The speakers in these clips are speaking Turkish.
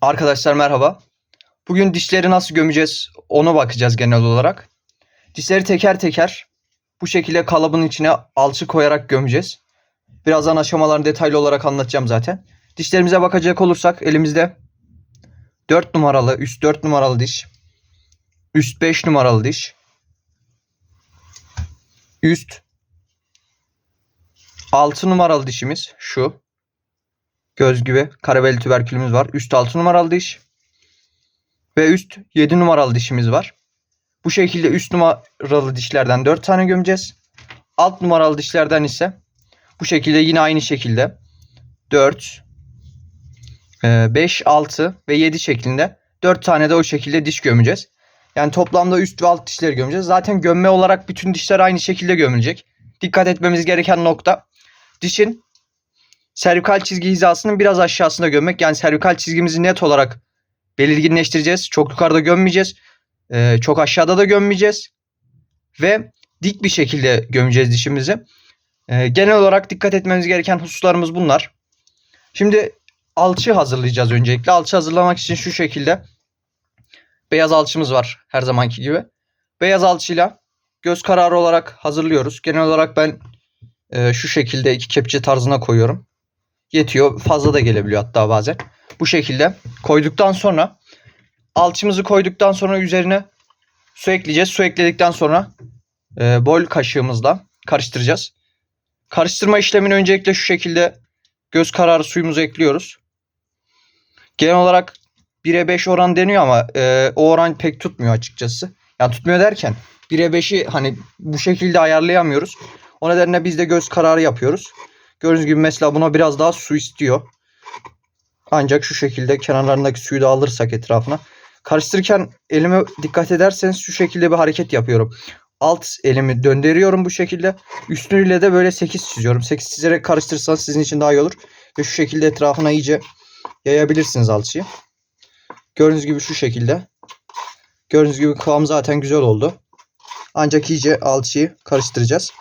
Arkadaşlar merhaba. Bugün dişleri nasıl gömeceğiz onu bakacağız genel olarak. Dişleri teker teker bu şekilde kalıbın içine alçı koyarak gömeceğiz. Birazdan aşamalarını detaylı olarak anlatacağım zaten. Dişlerimize bakacak olursak elimizde 4 numaralı, üst 4 numaralı diş, üst 5 numaralı diş, üst 6 numaralı dişimiz şu. Göz gibi karabeli tüberkülümüz var. Üst 6 numaralı diş. Ve üst 7 numaralı dişimiz var. Bu şekilde üst numaralı dişlerden 4 tane gömeceğiz. Alt numaralı dişlerden ise bu şekilde yine aynı şekilde 4, 5, 6 ve 7 şeklinde 4 tane de o şekilde diş gömeceğiz. Yani toplamda üst ve alt dişleri gömeceğiz. Zaten gömme olarak bütün dişler aynı şekilde gömülecek. Dikkat etmemiz gereken nokta dişin servikal çizgi hizasının biraz aşağısında gömmek. Yani servikal çizgimizi net olarak belirginleştireceğiz. Çok yukarıda gömmeyeceğiz. Ee, çok aşağıda da gömmeyeceğiz. Ve dik bir şekilde gömeceğiz dişimizi. Ee, genel olarak dikkat etmemiz gereken hususlarımız bunlar. Şimdi alçı hazırlayacağız öncelikle. Alçı hazırlamak için şu şekilde beyaz alçımız var her zamanki gibi. Beyaz alçıyla göz kararı olarak hazırlıyoruz. Genel olarak ben e, şu şekilde iki kepçe tarzına koyuyorum yetiyor. Fazla da gelebiliyor hatta bazen. Bu şekilde koyduktan sonra alçımızı koyduktan sonra üzerine su ekleyeceğiz. Su ekledikten sonra e, bol kaşığımızla karıştıracağız. Karıştırma işlemini öncelikle şu şekilde göz kararı suyumuzu ekliyoruz. Genel olarak 1'e 5 oran deniyor ama e, o oran pek tutmuyor açıkçası. Yani tutmuyor derken 1'e 5'i hani bu şekilde ayarlayamıyoruz. O nedenle biz de göz kararı yapıyoruz. Gördüğünüz gibi mesela buna biraz daha su istiyor. Ancak şu şekilde kenarlarındaki suyu da alırsak etrafına. Karıştırırken elime dikkat ederseniz şu şekilde bir hareket yapıyorum. Alt elimi döndürüyorum bu şekilde. Üstüyle de böyle 8 çiziyorum. 8 çizerek karıştırırsanız sizin için daha iyi olur. Ve şu şekilde etrafına iyice yayabilirsiniz alçıyı. Gördüğünüz gibi şu şekilde. Gördüğünüz gibi kıvam zaten güzel oldu. Ancak iyice alçıyı karıştıracağız.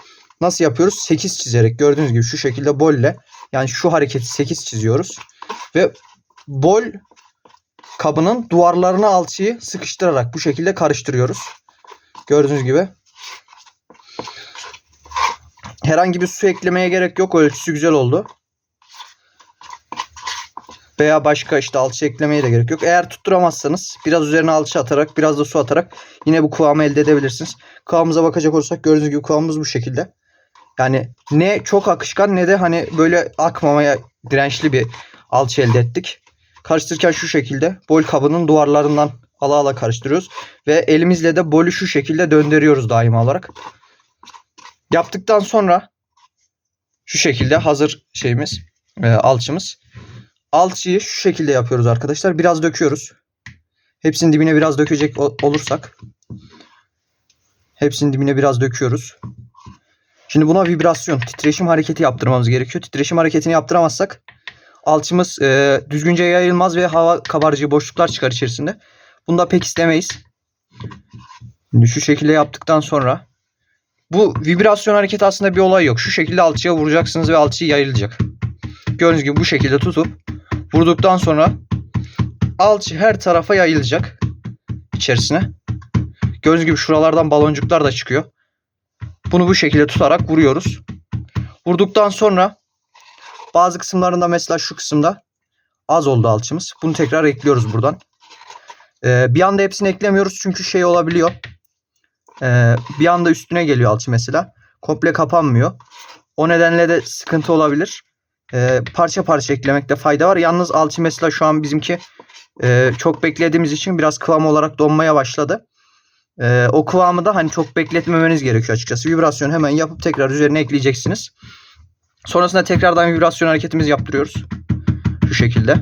Nasıl yapıyoruz? 8 çizerek gördüğünüz gibi şu şekilde bolle yani şu hareketi 8 çiziyoruz. Ve bol kabının duvarlarına alçıyı sıkıştırarak bu şekilde karıştırıyoruz. Gördüğünüz gibi. Herhangi bir su eklemeye gerek yok. Ölçüsü güzel oldu. Veya başka işte alçı eklemeye de gerek yok. Eğer tutturamazsanız biraz üzerine alçı atarak biraz da su atarak yine bu kıvamı elde edebilirsiniz. Kıvamımıza bakacak olursak gördüğünüz gibi kıvamımız bu şekilde. Yani ne çok akışkan ne de hani böyle akmamaya dirençli bir alçı elde ettik. Karıştırırken şu şekilde bol kabının duvarlarından ala ala karıştırıyoruz. Ve elimizle de bolü şu şekilde döndürüyoruz daima olarak. Yaptıktan sonra şu şekilde hazır şeyimiz e, alçımız. Alçıyı şu şekilde yapıyoruz arkadaşlar. Biraz döküyoruz. Hepsinin dibine biraz dökecek olursak. Hepsinin dibine biraz döküyoruz. Şimdi buna vibrasyon, titreşim hareketi yaptırmamız gerekiyor. Titreşim hareketini yaptıramazsak alçımız e, düzgünce yayılmaz ve hava kabarcığı boşluklar çıkar içerisinde. Bunu da pek istemeyiz. Şimdi şu şekilde yaptıktan sonra bu vibrasyon hareketi aslında bir olay yok. Şu şekilde alçıya vuracaksınız ve alçı yayılacak. Gördüğünüz gibi bu şekilde tutup vurduktan sonra alçı her tarafa yayılacak içerisine. Gördüğünüz gibi şuralardan baloncuklar da çıkıyor. Bunu bu şekilde tutarak vuruyoruz. Vurduktan sonra bazı kısımlarında mesela şu kısımda az oldu alçımız. Bunu tekrar ekliyoruz buradan. Ee, bir anda hepsini eklemiyoruz çünkü şey olabiliyor. Ee, bir anda üstüne geliyor alçı mesela. Komple kapanmıyor. O nedenle de sıkıntı olabilir. Ee, parça parça eklemekte fayda var. Yalnız alçı mesela şu an bizimki e, çok beklediğimiz için biraz kıvam olarak donmaya başladı. Ee, o kıvamı da hani çok bekletmemeniz gerekiyor açıkçası. Vibrasyon hemen yapıp tekrar üzerine ekleyeceksiniz. Sonrasında tekrardan vibrasyon hareketimizi yaptırıyoruz. Şu şekilde.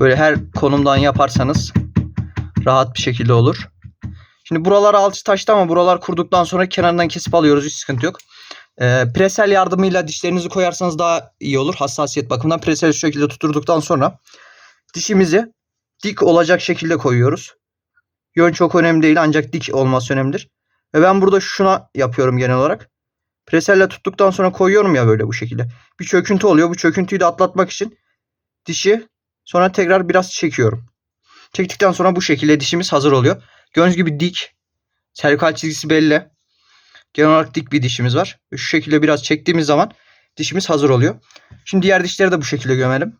Böyle her konumdan yaparsanız rahat bir şekilde olur. Şimdi buralar alçı taştı ama buralar kurduktan sonra kenarından kesip alıyoruz. Hiç sıkıntı yok. Ee, presel yardımıyla dişlerinizi koyarsanız daha iyi olur. Hassasiyet bakımından presel şu şekilde tuturduktan sonra dişimizi dik olacak şekilde koyuyoruz. Yön çok önemli değil ancak dik olması önemlidir. Ve ben burada şuna yapıyorum genel olarak. Preselle tuttuktan sonra koyuyorum ya böyle bu şekilde. Bir çöküntü oluyor. Bu çöküntüyü de atlatmak için dişi Sonra tekrar biraz çekiyorum. Çektikten sonra bu şekilde dişimiz hazır oluyor. Gördüğünüz gibi dik. Servikal çizgisi belli. Genel olarak dik bir dişimiz var. Şu şekilde biraz çektiğimiz zaman dişimiz hazır oluyor. Şimdi diğer dişleri de bu şekilde gömelim.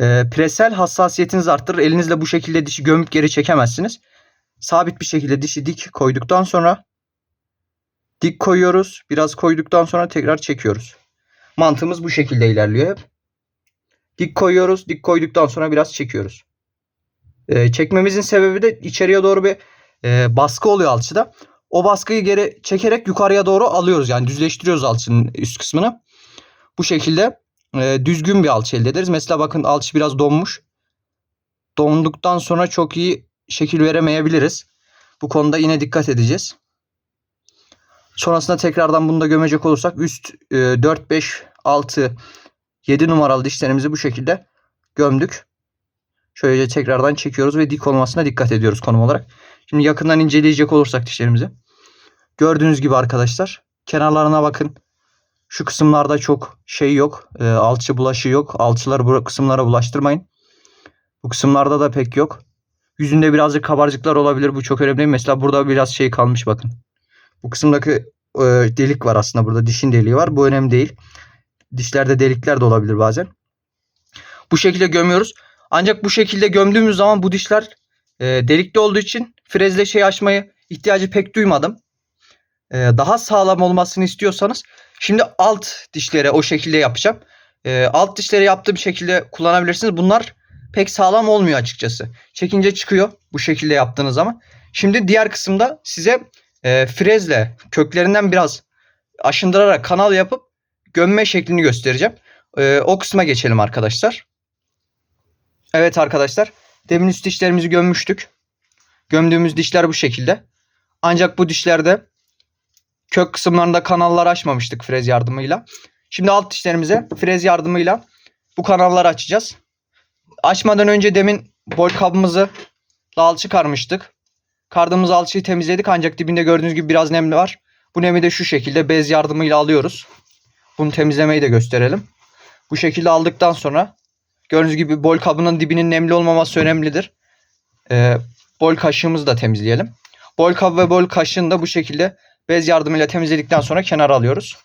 Ee, presel hassasiyetinizi arttırır. Elinizle bu şekilde dişi gömüp geri çekemezsiniz. Sabit bir şekilde dişi dik koyduktan sonra dik koyuyoruz. Biraz koyduktan sonra tekrar çekiyoruz. Mantığımız bu şekilde ilerliyor hep. Dik koyuyoruz. Dik koyduktan sonra biraz çekiyoruz. Ee, çekmemizin sebebi de içeriye doğru bir e, baskı oluyor alçıda. O baskıyı geri çekerek yukarıya doğru alıyoruz. Yani düzleştiriyoruz alçının üst kısmını. Bu şekilde e, düzgün bir alçı elde ederiz. Mesela bakın alçı biraz donmuş. Donduktan sonra çok iyi şekil veremeyebiliriz. Bu konuda yine dikkat edeceğiz. Sonrasında tekrardan bunu da gömecek olursak üst e, 4, 5, 6, 7 numaralı dişlerimizi bu şekilde gömdük. Şöylece tekrardan çekiyoruz ve dik olmasına dikkat ediyoruz konum olarak. Şimdi yakından inceleyecek olursak dişlerimizi. Gördüğünüz gibi arkadaşlar kenarlarına bakın. Şu kısımlarda çok şey yok. E, alçı bulaşı yok. Alçıları bu kısımlara bulaştırmayın. Bu kısımlarda da pek yok. Yüzünde birazcık kabarcıklar olabilir. Bu çok önemli. Mesela burada biraz şey kalmış bakın. Bu kısımdaki e, delik var aslında burada. Dişin deliği var. Bu önemli değil. Dişlerde delikler de olabilir bazen. Bu şekilde gömüyoruz. Ancak bu şekilde gömdüğümüz zaman bu dişler e, delikli olduğu için frezle şey açmayı ihtiyacı pek duymadım. E, daha sağlam olmasını istiyorsanız şimdi alt dişlere o şekilde yapacağım. E, alt dişleri yaptığım şekilde kullanabilirsiniz. Bunlar pek sağlam olmuyor açıkçası. Çekince çıkıyor bu şekilde yaptığınız zaman. Şimdi diğer kısımda size e, frezle köklerinden biraz aşındırarak kanal yapıp gömme şeklini göstereceğim. E, o kısma geçelim arkadaşlar. Evet arkadaşlar. Demin üst dişlerimizi gömmüştük. Gömdüğümüz dişler bu şekilde. Ancak bu dişlerde kök kısımlarında kanallar açmamıştık frez yardımıyla. Şimdi alt dişlerimize frez yardımıyla bu kanalları açacağız. Açmadan önce demin bol kabımızı alçı karmıştık. Kardığımız alçıyı temizledik ancak dibinde gördüğünüz gibi biraz nemli var. Bu nemi de şu şekilde bez yardımıyla alıyoruz. Bunu temizlemeyi de gösterelim. Bu şekilde aldıktan sonra gördüğünüz gibi bol kabının dibinin nemli olmaması önemlidir. Ee, bol kaşığımızı da temizleyelim. Bol kabı ve bol kaşığını da bu şekilde bez yardımıyla temizledikten sonra kenara alıyoruz.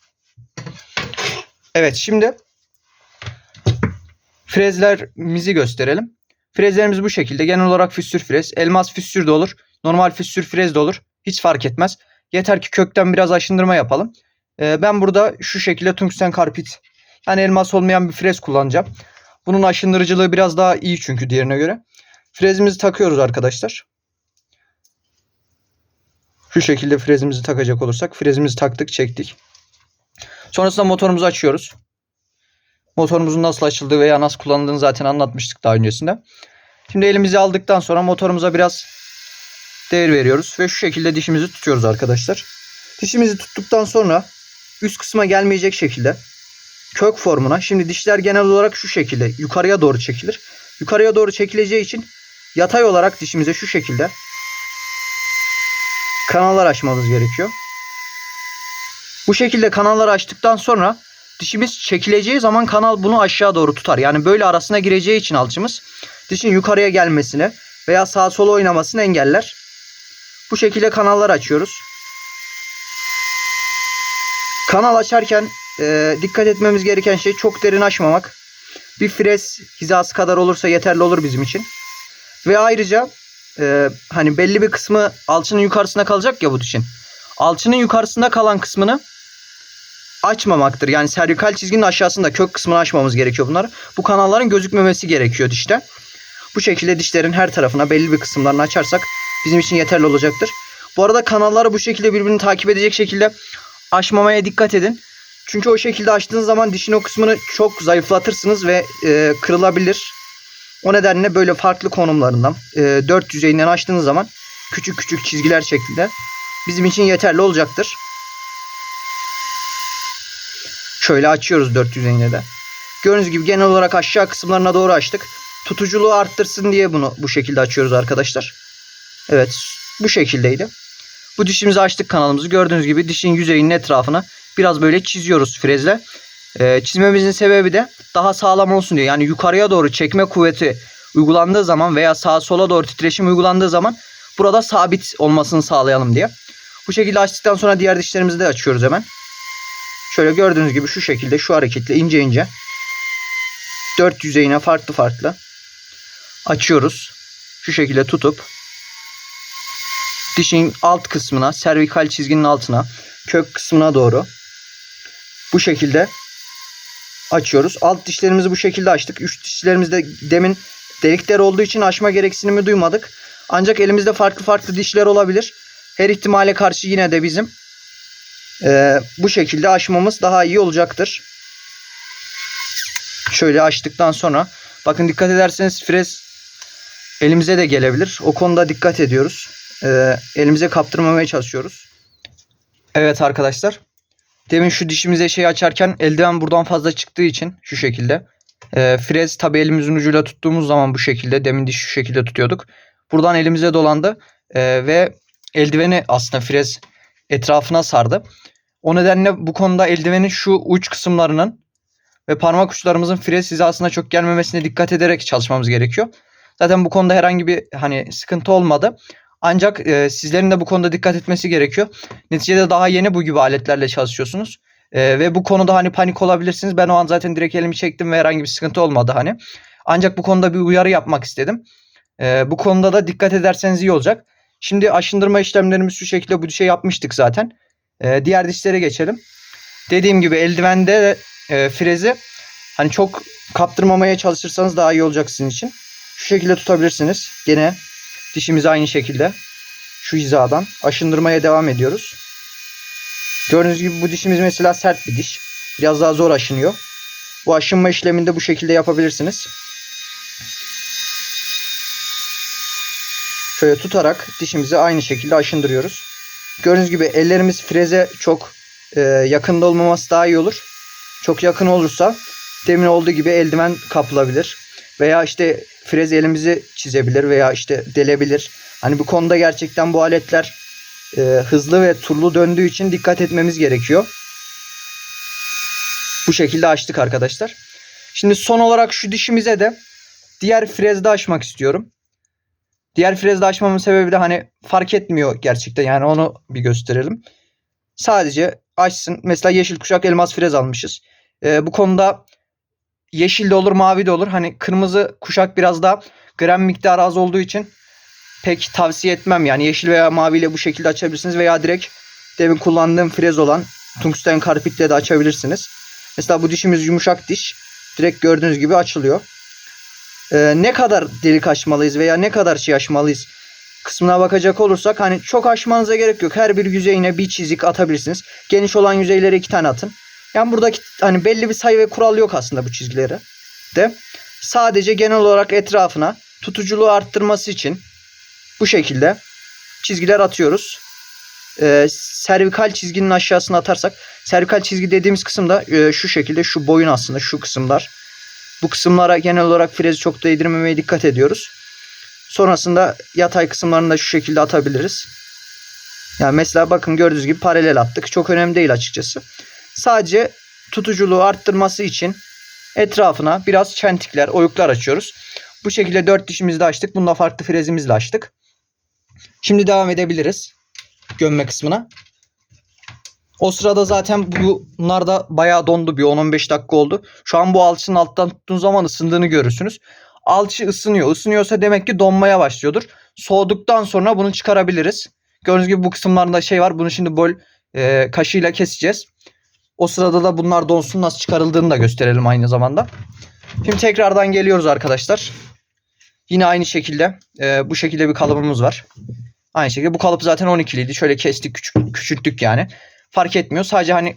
Evet şimdi frezlerimizi gösterelim. Frezlerimiz bu şekilde. Genel olarak füstür frez. Elmas füstür de olur. Normal füstür frez de olur. Hiç fark etmez. Yeter ki kökten biraz aşındırma yapalım. Ee, ben burada şu şekilde tungsten karpit yani elmas olmayan bir frez kullanacağım. Bunun aşındırıcılığı biraz daha iyi çünkü diğerine göre. Frezimizi takıyoruz arkadaşlar. Şu şekilde frezimizi takacak olursak frezimizi taktık çektik. Sonrasında motorumuzu açıyoruz. Motorumuzun nasıl açıldığı veya nasıl kullanıldığını zaten anlatmıştık daha öncesinde. Şimdi elimizi aldıktan sonra motorumuza biraz değer veriyoruz ve şu şekilde dişimizi tutuyoruz arkadaşlar. Dişimizi tuttuktan sonra üst kısma gelmeyecek şekilde kök formuna. Şimdi dişler genel olarak şu şekilde yukarıya doğru çekilir. Yukarıya doğru çekileceği için yatay olarak dişimize şu şekilde kanallar açmamız gerekiyor. Bu şekilde kanalları açtıktan sonra dişimiz çekileceği zaman kanal bunu aşağı doğru tutar. Yani böyle arasına gireceği için alçımız dişin yukarıya gelmesini veya sağa sola oynamasını engeller. Bu şekilde kanallar açıyoruz. Kanal açarken e, dikkat etmemiz gereken şey çok derin açmamak. Bir frez hizası kadar olursa yeterli olur bizim için. Ve ayrıca e, hani belli bir kısmı alçının yukarısında kalacak ya bu dişin. Alçının yukarısında kalan kısmını açmamaktır. Yani servikal çizginin aşağısında kök kısmını açmamız gerekiyor bunları. Bu kanalların gözükmemesi gerekiyor dişte. Bu şekilde dişlerin her tarafına belli bir kısımlarını açarsak bizim için yeterli olacaktır. Bu arada kanalları bu şekilde birbirini takip edecek şekilde açmamaya dikkat edin. Çünkü o şekilde açtığınız zaman dişin o kısmını çok zayıflatırsınız ve e, kırılabilir. O nedenle böyle farklı konumlarından e, dört yüzeyinden açtığınız zaman küçük küçük çizgiler şeklinde bizim için yeterli olacaktır. Şöyle açıyoruz dört yüzeyine de. Gördüğünüz gibi genel olarak aşağı kısımlarına doğru açtık. Tutuculuğu arttırsın diye bunu bu şekilde açıyoruz arkadaşlar. Evet bu şekildeydi. Bu dişimizi açtık kanalımızı. Gördüğünüz gibi dişin yüzeyinin etrafını biraz böyle çiziyoruz frezle. Ee, çizmemizin sebebi de daha sağlam olsun diye. Yani yukarıya doğru çekme kuvveti uygulandığı zaman veya sağa sola doğru titreşim uygulandığı zaman burada sabit olmasını sağlayalım diye. Bu şekilde açtıktan sonra diğer dişlerimizi de açıyoruz hemen. Şöyle gördüğünüz gibi şu şekilde şu hareketle ince ince dört yüzeyine farklı farklı açıyoruz. Şu şekilde tutup dişin alt kısmına, servikal çizginin altına, kök kısmına doğru bu şekilde açıyoruz. Alt dişlerimizi bu şekilde açtık. Üst dişlerimizde demin delikler olduğu için açma gereksinimi duymadık. Ancak elimizde farklı farklı dişler olabilir. Her ihtimale karşı yine de bizim eee, bu şekilde açmamız daha iyi olacaktır. Şöyle açtıktan sonra bakın dikkat ederseniz frez elimize de gelebilir. O konuda dikkat ediyoruz. Eee, elimize kaptırmamaya çalışıyoruz. Evet arkadaşlar. Demin şu dişimize şey açarken eldiven buradan fazla çıktığı için şu şekilde. Eee frez tabi elimizin ucuyla tuttuğumuz zaman bu şekilde. Demin diş şu şekilde tutuyorduk. Buradan elimize dolandı. Eee, ve eldiveni aslında frez etrafına sardı. O nedenle bu konuda eldivenin şu uç kısımlarının ve parmak uçlarımızın frez hizasına çok gelmemesine dikkat ederek çalışmamız gerekiyor. Zaten bu konuda herhangi bir hani sıkıntı olmadı. Ancak e, sizlerin de bu konuda dikkat etmesi gerekiyor. Neticede daha yeni bu gibi aletlerle çalışıyorsunuz. E, ve bu konuda hani panik olabilirsiniz. Ben o an zaten direkt elimi çektim ve herhangi bir sıkıntı olmadı hani. Ancak bu konuda bir uyarı yapmak istedim. E, bu konuda da dikkat ederseniz iyi olacak. Şimdi aşındırma işlemlerimiz şu şekilde bu dişe yapmıştık zaten. E, diğer dişlere geçelim. Dediğim gibi eldivende e, frezi hani çok kaptırmamaya çalışırsanız daha iyi olacak sizin için. Şu şekilde tutabilirsiniz. Gene dişimizi aynı şekilde şu hizadan aşındırmaya devam ediyoruz. Gördüğünüz gibi bu dişimiz mesela sert bir diş. Biraz daha zor aşınıyor. Bu aşınma işlemini de bu şekilde yapabilirsiniz. Şöyle tutarak dişimizi aynı şekilde aşındırıyoruz. Gördüğünüz gibi ellerimiz freze çok e, yakında olmaması daha iyi olur. Çok yakın olursa demin olduğu gibi eldiven kapılabilir. Veya işte frez elimizi çizebilir veya işte delebilir. Hani bu konuda gerçekten bu aletler e, hızlı ve turlu döndüğü için dikkat etmemiz gerekiyor. Bu şekilde açtık arkadaşlar. Şimdi son olarak şu dişimize de diğer frezde açmak istiyorum. Diğer frezde açmamın sebebi de hani fark etmiyor gerçekten. Yani onu bir gösterelim. Sadece açsın. Mesela yeşil kuşak elmas frez almışız. E, bu konuda yeşil de olur mavi de olur. Hani kırmızı kuşak biraz daha gram miktarı az olduğu için pek tavsiye etmem. Yani yeşil veya maviyle bu şekilde açabilirsiniz veya direkt demin kullandığım frez olan tungsten karpitle de açabilirsiniz. Mesela bu dişimiz yumuşak diş. Direkt gördüğünüz gibi açılıyor. Ee, ne kadar delik açmalıyız veya ne kadar şey açmalıyız kısmına bakacak olursak hani çok açmanıza gerek yok. Her bir yüzeyine bir çizik atabilirsiniz. Geniş olan yüzeylere iki tane atın. Yani buradaki hani belli bir sayı ve kural yok aslında bu çizgileri de. Sadece genel olarak etrafına tutuculuğu arttırması için bu şekilde çizgiler atıyoruz. Ee, servikal çizginin aşağısına atarsak servikal çizgi dediğimiz kısımda e, şu şekilde şu boyun aslında şu kısımlar. Bu kısımlara genel olarak frezi çok değdirmemeye dikkat ediyoruz. Sonrasında yatay kısımlarını da şu şekilde atabiliriz. Yani mesela bakın gördüğünüz gibi paralel attık. Çok önemli değil açıkçası. Sadece tutuculuğu arttırması için etrafına biraz çentikler, oyuklar açıyoruz. Bu şekilde dört dişimizi de açtık. Bunda farklı frezimizle açtık. Şimdi devam edebiliriz. Gömme kısmına. O sırada zaten bunlar da bayağı dondu. Bir 10-15 dakika oldu. Şu an bu alçının alttan tuttuğun zaman ısındığını görürsünüz. Alçı ısınıyor. Isınıyorsa demek ki donmaya başlıyordur. Soğuduktan sonra bunu çıkarabiliriz. Gördüğünüz gibi bu kısımlarında şey var. Bunu şimdi bol e, kaşıyla keseceğiz. O sırada da bunlar donsun nasıl çıkarıldığını da gösterelim aynı zamanda. Şimdi tekrardan geliyoruz arkadaşlar. Yine aynı şekilde e, bu şekilde bir kalıbımız var. Aynı şekilde bu kalıp zaten 12'liydi. Şöyle kestik küçük, küçülttük yani. Fark etmiyor. Sadece hani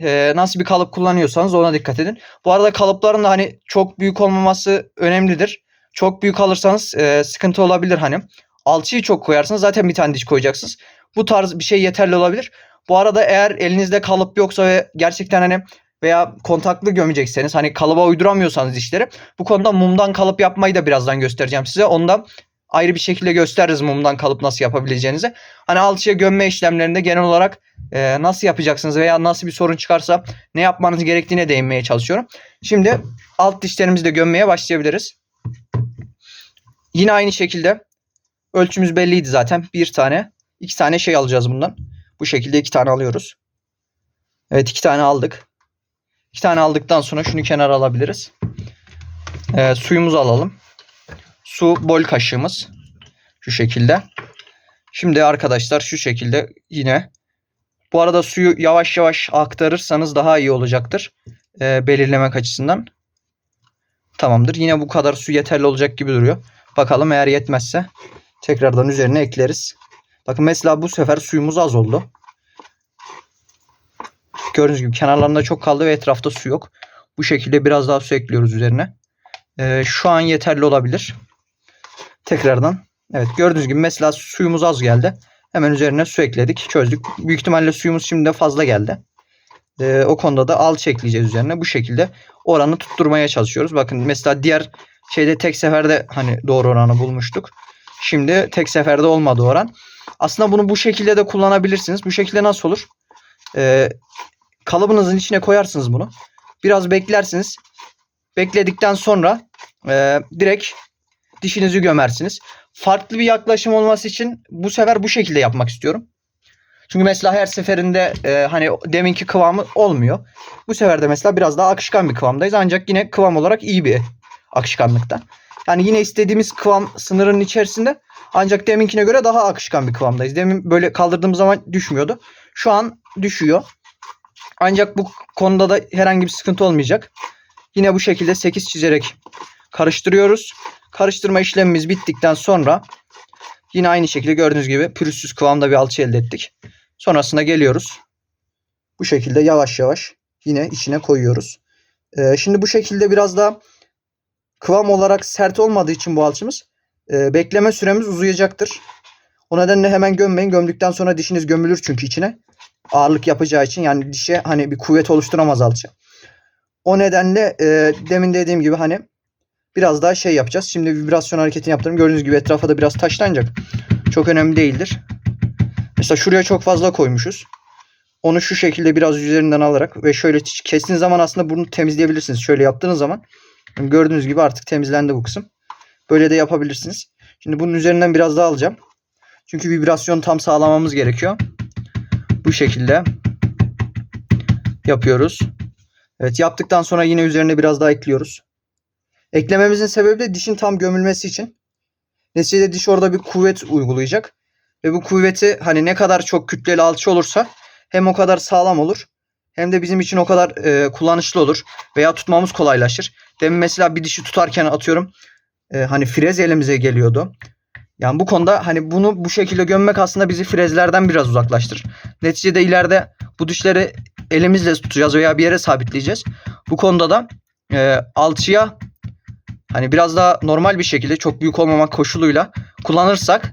e, nasıl bir kalıp kullanıyorsanız ona dikkat edin. Bu arada kalıpların da hani çok büyük olmaması önemlidir. Çok büyük alırsanız e, sıkıntı olabilir hani. Alçıyı çok koyarsanız zaten bir tane diş koyacaksınız. Bu tarz bir şey yeterli olabilir. Bu arada eğer elinizde kalıp yoksa ve gerçekten hani veya kontaklı gömecekseniz hani kalıba uyduramıyorsanız dişleri bu konuda mumdan kalıp yapmayı da birazdan göstereceğim size. Onu da ayrı bir şekilde gösteririz mumdan kalıp nasıl yapabileceğinizi. Hani alçıya gömme işlemlerinde genel olarak e, nasıl yapacaksınız veya nasıl bir sorun çıkarsa ne yapmanız gerektiğine değinmeye çalışıyorum. Şimdi alt dişlerimizi de gömmeye başlayabiliriz. Yine aynı şekilde ölçümüz belliydi zaten. Bir tane, iki tane şey alacağız bundan. Bu şekilde iki tane alıyoruz. Evet iki tane aldık. İki tane aldıktan sonra şunu kenara alabiliriz. Ee, suyumuzu alalım. Su bol kaşığımız. Şu şekilde. Şimdi arkadaşlar şu şekilde yine. Bu arada suyu yavaş yavaş aktarırsanız daha iyi olacaktır. Ee, belirlemek açısından. Tamamdır. Yine bu kadar su yeterli olacak gibi duruyor. Bakalım eğer yetmezse tekrardan üzerine ekleriz. Bakın mesela bu sefer suyumuz az oldu. Gördüğünüz gibi kenarlarında çok kaldı ve etrafta su yok. Bu şekilde biraz daha su ekliyoruz üzerine. Ee, şu an yeterli olabilir. Tekrardan. Evet gördüğünüz gibi mesela suyumuz az geldi. Hemen üzerine su ekledik. Çözdük. Büyük ihtimalle suyumuz şimdi de fazla geldi. Ee, o konuda da alçı ekleyeceğiz üzerine. Bu şekilde oranı tutturmaya çalışıyoruz. Bakın mesela diğer şeyde tek seferde hani doğru oranı bulmuştuk. Şimdi tek seferde olmadı oran. Aslında bunu bu şekilde de kullanabilirsiniz. Bu şekilde nasıl olur? Ee, kalıbınızın içine koyarsınız bunu. Biraz beklersiniz. Bekledikten sonra e, direkt dişinizi gömersiniz. Farklı bir yaklaşım olması için bu sefer bu şekilde yapmak istiyorum. Çünkü mesela her seferinde e, hani deminki kıvamı olmuyor. Bu sefer de mesela biraz daha akışkan bir kıvamdayız. Ancak yine kıvam olarak iyi bir akışkanlıkta. Yani yine istediğimiz kıvam sınırının içerisinde ancak deminkine göre daha akışkan bir kıvamdayız. Demin böyle kaldırdığım zaman düşmüyordu. Şu an düşüyor. Ancak bu konuda da herhangi bir sıkıntı olmayacak. Yine bu şekilde 8 çizerek karıştırıyoruz. Karıştırma işlemimiz bittikten sonra yine aynı şekilde gördüğünüz gibi pürüzsüz kıvamda bir alçı elde ettik. Sonrasında geliyoruz. Bu şekilde yavaş yavaş yine içine koyuyoruz. Ee, şimdi bu şekilde biraz daha kıvam olarak sert olmadığı için bu alçımız e, bekleme süremiz uzayacaktır. O nedenle hemen gömmeyin. Gömdükten sonra dişiniz gömülür çünkü içine. Ağırlık yapacağı için yani dişe hani bir kuvvet oluşturamaz alçı. O nedenle e, demin dediğim gibi hani biraz daha şey yapacağız. Şimdi vibrasyon hareketini yaptım. Gördüğünüz gibi etrafa da biraz taşlanacak. Çok önemli değildir. Mesela şuraya çok fazla koymuşuz. Onu şu şekilde biraz üzerinden alarak ve şöyle kestiğiniz zaman aslında bunu temizleyebilirsiniz. Şöyle yaptığınız zaman gördüğünüz gibi artık temizlendi bu kısım. Böyle de yapabilirsiniz. Şimdi bunun üzerinden biraz daha alacağım. Çünkü vibrasyon tam sağlamamız gerekiyor. Bu şekilde yapıyoruz. Evet yaptıktan sonra yine üzerine biraz daha ekliyoruz. Eklememizin sebebi de dişin tam gömülmesi için. Neticede diş orada bir kuvvet uygulayacak. Ve bu kuvveti hani ne kadar çok kütleli alçı olursa hem o kadar sağlam olur. Hem de bizim için o kadar e, kullanışlı olur. Veya tutmamız kolaylaşır. Demin mesela bir dişi tutarken atıyorum. E, hani frez elimize geliyordu. Yani bu konuda hani bunu bu şekilde gömmek aslında bizi frezlerden biraz uzaklaştırır. Neticede ileride bu dişleri elimizle tutacağız veya bir yere sabitleyeceğiz. Bu konuda da e, alçıya hani biraz daha normal bir şekilde çok büyük olmamak koşuluyla kullanırsak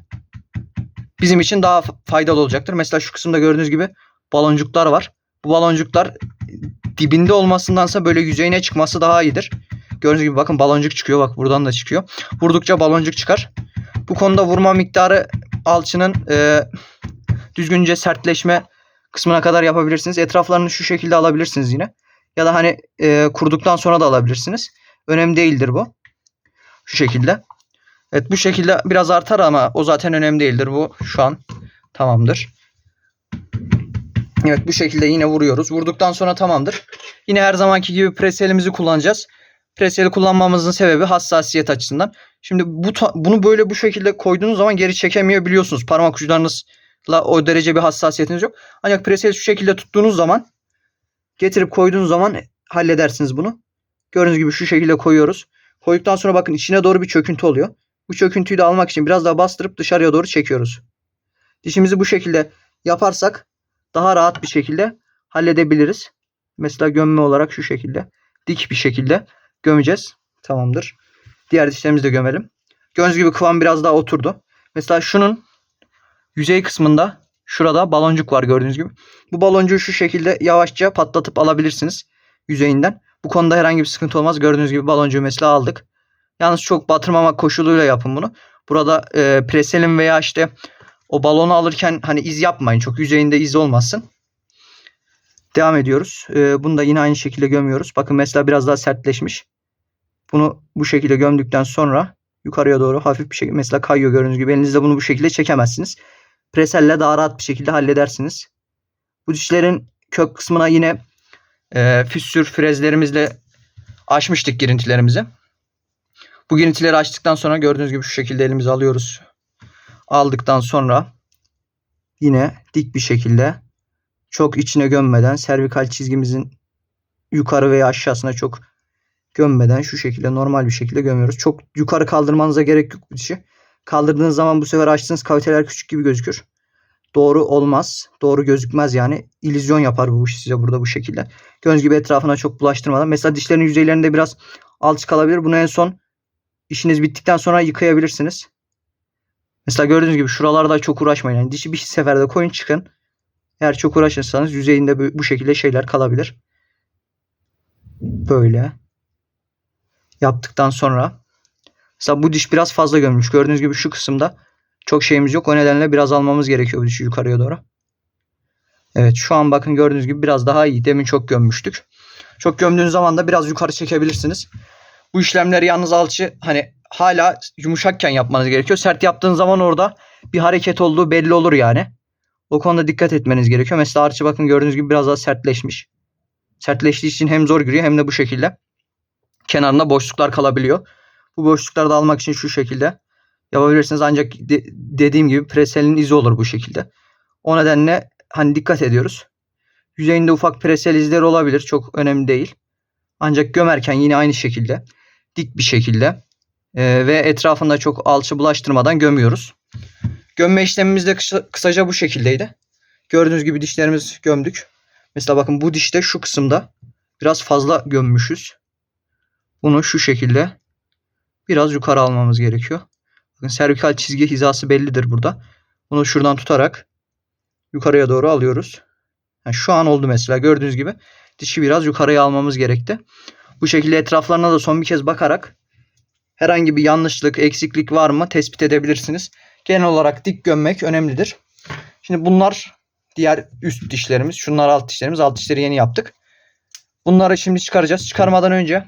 bizim için daha faydalı olacaktır. Mesela şu kısımda gördüğünüz gibi baloncuklar var. Bu baloncuklar dibinde olmasındansa böyle yüzeyine çıkması daha iyidir. Gördüğünüz gibi bakın baloncuk çıkıyor. Bak buradan da çıkıyor. Vurdukça baloncuk çıkar. Bu konuda vurma miktarı alçının e, düzgünce sertleşme kısmına kadar yapabilirsiniz. Etraflarını şu şekilde alabilirsiniz yine. Ya da hani e, kurduktan sonra da alabilirsiniz. Önemli değildir bu. Şu şekilde. Evet bu şekilde biraz artar ama o zaten önemli değildir. Bu şu an tamamdır. Evet bu şekilde yine vuruyoruz. Vurduktan sonra tamamdır. Yine her zamanki gibi preselimizi kullanacağız. Preseli kullanmamızın sebebi hassasiyet açısından. Şimdi bu bunu böyle bu şekilde koyduğunuz zaman geri çekemiyor biliyorsunuz. Parmak uçlarınızla o derece bir hassasiyetiniz yok. Ancak preseli şu şekilde tuttuğunuz zaman getirip koyduğunuz zaman halledersiniz bunu. Gördüğünüz gibi şu şekilde koyuyoruz. Koyduktan sonra bakın içine doğru bir çöküntü oluyor. Bu çöküntüyü de almak için biraz daha bastırıp dışarıya doğru çekiyoruz. Dişimizi bu şekilde yaparsak daha rahat bir şekilde halledebiliriz. Mesela gömme olarak şu şekilde dik bir şekilde gömeceğiz. Tamamdır. Diğer dişlerimizi de gömelim. Gördüğünüz gibi kıvam biraz daha oturdu. Mesela şunun yüzey kısmında şurada baloncuk var gördüğünüz gibi. Bu baloncuğu şu şekilde yavaşça patlatıp alabilirsiniz yüzeyinden. Bu konuda herhangi bir sıkıntı olmaz. Gördüğünüz gibi baloncuğu mesela aldık. Yalnız çok batırmamak koşuluyla yapın bunu. Burada e, preselin veya işte o balonu alırken hani iz yapmayın. Çok yüzeyinde iz olmasın. Devam ediyoruz. E, bunu da yine aynı şekilde gömüyoruz. Bakın mesela biraz daha sertleşmiş. Bunu bu şekilde gömdükten sonra yukarıya doğru hafif bir şekilde mesela kayıyor gördüğünüz gibi. Elinizde bunu bu şekilde çekemezsiniz. Preselle daha rahat bir şekilde halledersiniz. Bu dişlerin kök kısmına yine e, füssür frezlerimizle açmıştık girintilerimizi. Bu girintileri açtıktan sonra gördüğünüz gibi şu şekilde elimize alıyoruz. Aldıktan sonra yine dik bir şekilde çok içine gömmeden servikal çizgimizin yukarı veya aşağısına çok gömmeden şu şekilde normal bir şekilde gömüyoruz. Çok yukarı kaldırmanıza gerek yok bu dişi. Kaldırdığınız zaman bu sefer açtığınız kaviteler küçük gibi gözükür. Doğru olmaz. Doğru gözükmez yani. İllüzyon yapar bu diş size burada bu şekilde. Gördüğünüz gibi etrafına çok bulaştırmadan. Mesela dişlerin yüzeylerinde biraz alçı kalabilir. Bunu en son işiniz bittikten sonra yıkayabilirsiniz. Mesela gördüğünüz gibi şuralarda çok uğraşmayın. Yani dişi bir seferde koyun çıkın. Eğer çok uğraşırsanız yüzeyinde bu- şekilde şeyler kalabilir. Böyle. Yaptıktan sonra mesela bu diş biraz fazla gömmüş. Gördüğünüz gibi şu kısımda çok şeyimiz yok. O nedenle biraz almamız gerekiyor bu dişi yukarıya doğru. Evet şu an bakın gördüğünüz gibi biraz daha iyi. Demin çok gömmüştük. Çok gömdüğünüz zaman da biraz yukarı çekebilirsiniz. Bu işlemleri yalnız alçı hani hala yumuşakken yapmanız gerekiyor. Sert yaptığın zaman orada bir hareket olduğu belli olur yani. O konuda dikkat etmeniz gerekiyor. Mesela arçı bakın gördüğünüz gibi biraz daha sertleşmiş. Sertleştiği için hem zor giriyor hem de bu şekilde kenarında boşluklar kalabiliyor. Bu boşlukları da almak için şu şekilde yapabilirsiniz. Ancak de- dediğim gibi preselin izi olur bu şekilde. O nedenle hani dikkat ediyoruz. Yüzeyinde ufak presel izleri olabilir. Çok önemli değil. Ancak gömerken yine aynı şekilde dik bir şekilde e, ve etrafında çok alçı bulaştırmadan gömüyoruz. Gömme işlemimiz de kısa- kısaca bu şekildeydi. Gördüğünüz gibi dişlerimiz gömdük. Mesela bakın bu dişte şu kısımda biraz fazla gömmüşüz. Bunu şu şekilde biraz yukarı almamız gerekiyor. Bakın servikal çizgi hizası bellidir burada. Bunu şuradan tutarak yukarıya doğru alıyoruz. Yani şu an oldu mesela gördüğünüz gibi dişi biraz yukarıya almamız gerekti. Bu şekilde etraflarına da son bir kez bakarak herhangi bir yanlışlık, eksiklik var mı tespit edebilirsiniz. Genel olarak dik gömmek önemlidir. Şimdi bunlar diğer üst dişlerimiz. Şunlar alt dişlerimiz. Alt dişleri yeni yaptık. Bunları şimdi çıkaracağız. Çıkarmadan önce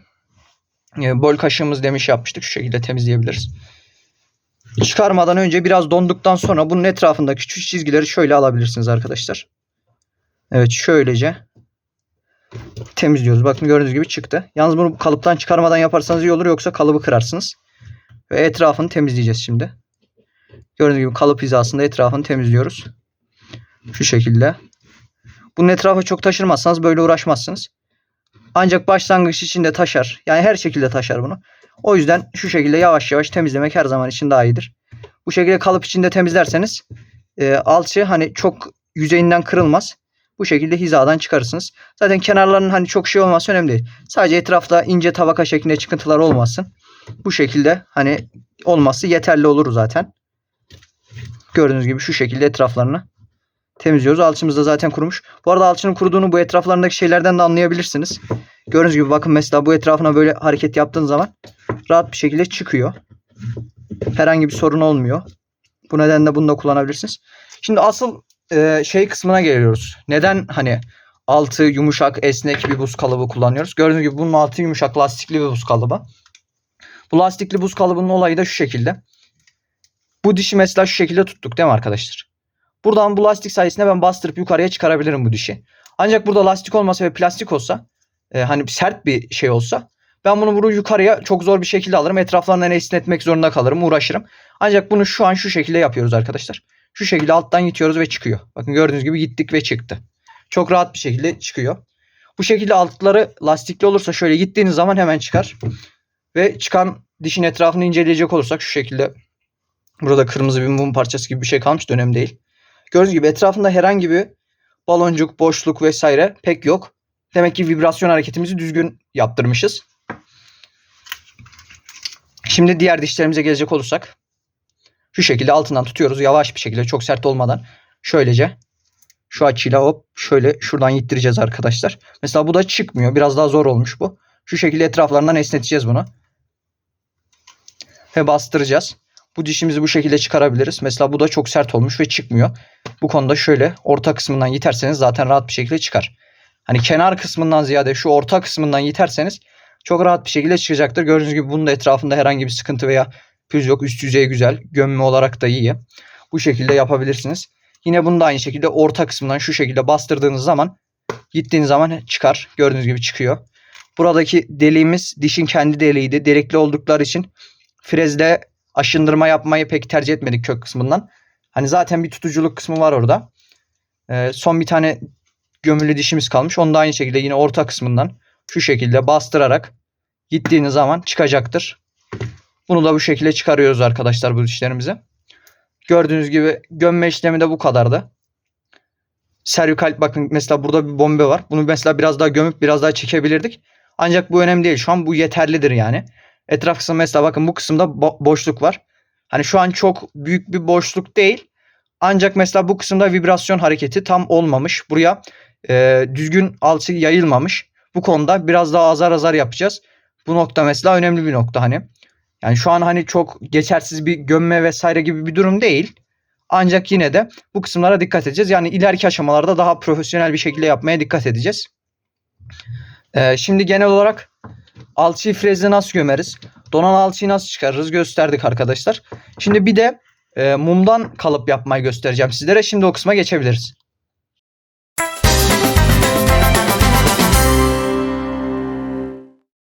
e, bol kaşığımız demiş yapmıştık. Şu şekilde temizleyebiliriz. Çıkarmadan önce biraz donduktan sonra bunun etrafındaki küçük çizgileri şöyle alabilirsiniz arkadaşlar. Evet şöylece temizliyoruz. Bakın gördüğünüz gibi çıktı. Yalnız bunu kalıptan çıkarmadan yaparsanız iyi olur yoksa kalıbı kırarsınız. Ve etrafını temizleyeceğiz şimdi. Gördüğünüz gibi kalıp hizasında etrafını temizliyoruz. Şu şekilde. Bunun etrafı çok taşırmazsanız böyle uğraşmazsınız. Ancak başlangıç için de taşar. Yani her şekilde taşar bunu. O yüzden şu şekilde yavaş yavaş temizlemek her zaman için daha iyidir. Bu şekilde kalıp içinde temizlerseniz e, alçı hani çok yüzeyinden kırılmaz. Bu şekilde hizadan çıkarırsınız. Zaten kenarlarının hani çok şey olması önemli değil. Sadece etrafta ince tabaka şeklinde çıkıntılar olmasın. Bu şekilde hani olması yeterli olur zaten. Gördüğünüz gibi şu şekilde etraflarını temizliyoruz. Alçımız da zaten kurumuş. Bu arada alçının kuruduğunu bu etraflarındaki şeylerden de anlayabilirsiniz. Gördüğünüz gibi bakın mesela bu etrafına böyle hareket yaptığın zaman rahat bir şekilde çıkıyor. Herhangi bir sorun olmuyor. Bu nedenle bunu da kullanabilirsiniz. Şimdi asıl e, şey kısmına geliyoruz. Neden hani altı yumuşak esnek bir buz kalıbı kullanıyoruz? Gördüğünüz gibi bunun altı yumuşak lastikli bir buz kalıbı. Bu lastikli buz kalıbının olayı da şu şekilde. Bu dişi mesela şu şekilde tuttuk değil mi arkadaşlar? Buradan bu lastik sayesinde ben bastırıp yukarıya çıkarabilirim bu dişi. Ancak burada lastik olmasa ve plastik olsa e, hani sert bir şey olsa ben bunu bunu yukarıya çok zor bir şekilde alırım. Etraflarından esnetmek zorunda kalırım, uğraşırım. Ancak bunu şu an şu şekilde yapıyoruz arkadaşlar. Şu şekilde alttan itiyoruz ve çıkıyor. Bakın gördüğünüz gibi gittik ve çıktı. Çok rahat bir şekilde çıkıyor. Bu şekilde altları lastikli olursa şöyle gittiğiniz zaman hemen çıkar. Ve çıkan dişin etrafını inceleyecek olursak şu şekilde burada kırmızı bir mum parçası gibi bir şey kalmış da önemli değil. Gördüğünüz gibi etrafında herhangi bir baloncuk, boşluk vesaire pek yok. Demek ki vibrasyon hareketimizi düzgün yaptırmışız. Şimdi diğer dişlerimize gelecek olursak şu şekilde altından tutuyoruz yavaş bir şekilde çok sert olmadan şöylece şu açıyla hop şöyle şuradan yittireceğiz arkadaşlar. Mesela bu da çıkmıyor. Biraz daha zor olmuş bu. Şu şekilde etraflarından esneteceğiz bunu. Ve bastıracağız. bu dişimizi bu şekilde çıkarabiliriz. Mesela bu da çok sert olmuş ve çıkmıyor. Bu konuda şöyle orta kısmından yiterseniz zaten rahat bir şekilde çıkar. Hani kenar kısmından ziyade şu orta kısmından yiterseniz çok rahat bir şekilde çıkacaktır. Gördüğünüz gibi bunun da etrafında herhangi bir sıkıntı veya püz yok. Üst yüzeyi güzel. Gömme olarak da iyi. Bu şekilde yapabilirsiniz. Yine bunu da aynı şekilde orta kısmından şu şekilde bastırdığınız zaman gittiğiniz zaman çıkar. Gördüğünüz gibi çıkıyor. Buradaki deliğimiz dişin kendi deliğiydi. Delikli oldukları için frezle aşındırma yapmayı pek tercih etmedik kök kısmından. Hani zaten bir tutuculuk kısmı var orada. Ee, son bir tane gömülü dişimiz kalmış. Onu da aynı şekilde yine orta kısmından şu şekilde bastırarak gittiğiniz zaman çıkacaktır. Bunu da bu şekilde çıkarıyoruz arkadaşlar bu dişlerimizi. Gördüğünüz gibi gömme işlemi de bu kadardı. Servikal bakın mesela burada bir bombe var. Bunu mesela biraz daha gömüp biraz daha çekebilirdik. Ancak bu önemli değil. Şu an bu yeterlidir yani. Etraf kısmı mesela bakın bu kısımda bo- boşluk var. Hani şu an çok büyük bir boşluk değil. Ancak mesela bu kısımda vibrasyon hareketi tam olmamış. Buraya e, düzgün alçı yayılmamış. Bu konuda biraz daha azar azar yapacağız. Bu nokta mesela önemli bir nokta hani. Yani şu an hani çok geçersiz bir gömme vesaire gibi bir durum değil. Ancak yine de bu kısımlara dikkat edeceğiz. Yani ileriki aşamalarda daha profesyonel bir şekilde yapmaya dikkat edeceğiz. Ee, şimdi genel olarak alçıyı frezle nasıl gömeriz? Donan alçıyı nasıl çıkarırız gösterdik arkadaşlar. Şimdi bir de e, mumdan kalıp yapmayı göstereceğim sizlere. Şimdi o kısma geçebiliriz.